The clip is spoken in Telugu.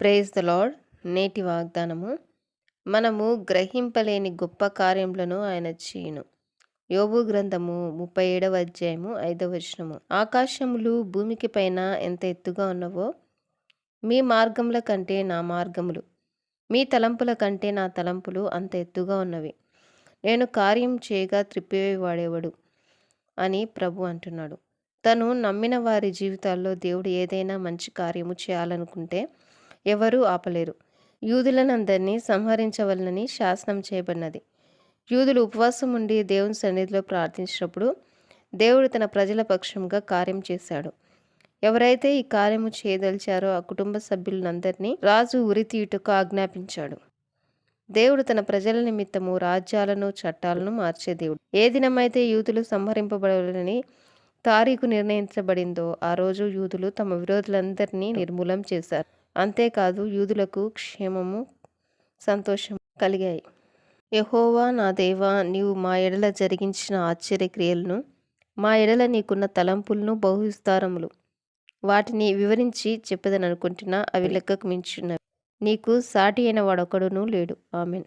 Praise the lord. నేటి వాగ్దానము మనము గ్రహింపలేని గొప్ప కార్యములను ఆయన చేయును. యోబు గ్రంథము ముప్పై ఏడవ అధ్యాయము ఐదవ వచనము. ఆకాశములు భూమికి పైన ఎంత ఎత్తుగా ఉన్నవో మీ మార్గముల కంటే నా మార్గములు మీ తలంపుల కంటే నా తలంపులు అంత ఎత్తుగా ఉన్నవి. నేను కార్యం చేయగా త్రిప్పివేవాడేవాడు అని ప్రభు అంటున్నాడు. తను నమ్మిన వారి జీవితాల్లో దేవుడు ఏదైనా మంచి కార్యము చేయాలనుకుంటే ఎవరూ ఆపలేరు. యూదులనందరినీ సంహరించవలనని శాసనం చేయబడినది. యూదులు ఉపవాసం ఉండి దేవుని సన్నిధిలో ప్రార్థించినప్పుడు దేవుడు తన ప్రజల పక్షంగా కార్యం చేశాడు. ఎవరైతే ఈ కార్యము చేయదలిచారో ఆ కుటుంబ సభ్యులందరినీ రాజు ఉరితీయుటకు ఆజ్ఞాపించాడు. దేవుడు తన ప్రజల నిమిత్తము రాజ్యాలను చట్టాలను మార్చే దేవుడు. ఏ దినమైతే యూదులు సంహరింపబడాలని తారీఖు నిర్ణయించబడిందో ఆ రోజు యూదులు తమ విరోధులందరినీ నిర్మూలం చేశారు. అంతేకాదు యూదులకు క్షేమము సంతోషం కలిగాయి. యహోవా నా దేవా నీవు మా ఎడల జరిగించిన ఆశ్చర్యక్రియలను మా ఎడల నీకున్న తలంపులను బహువిస్తారములు. వాటిని వివరించి చెప్పదననుకుంటున్నా అవి లెక్కకు మించున్నవి నీకు సాటి అయిన వాడొకడునూ లేడు. ఆమెన్.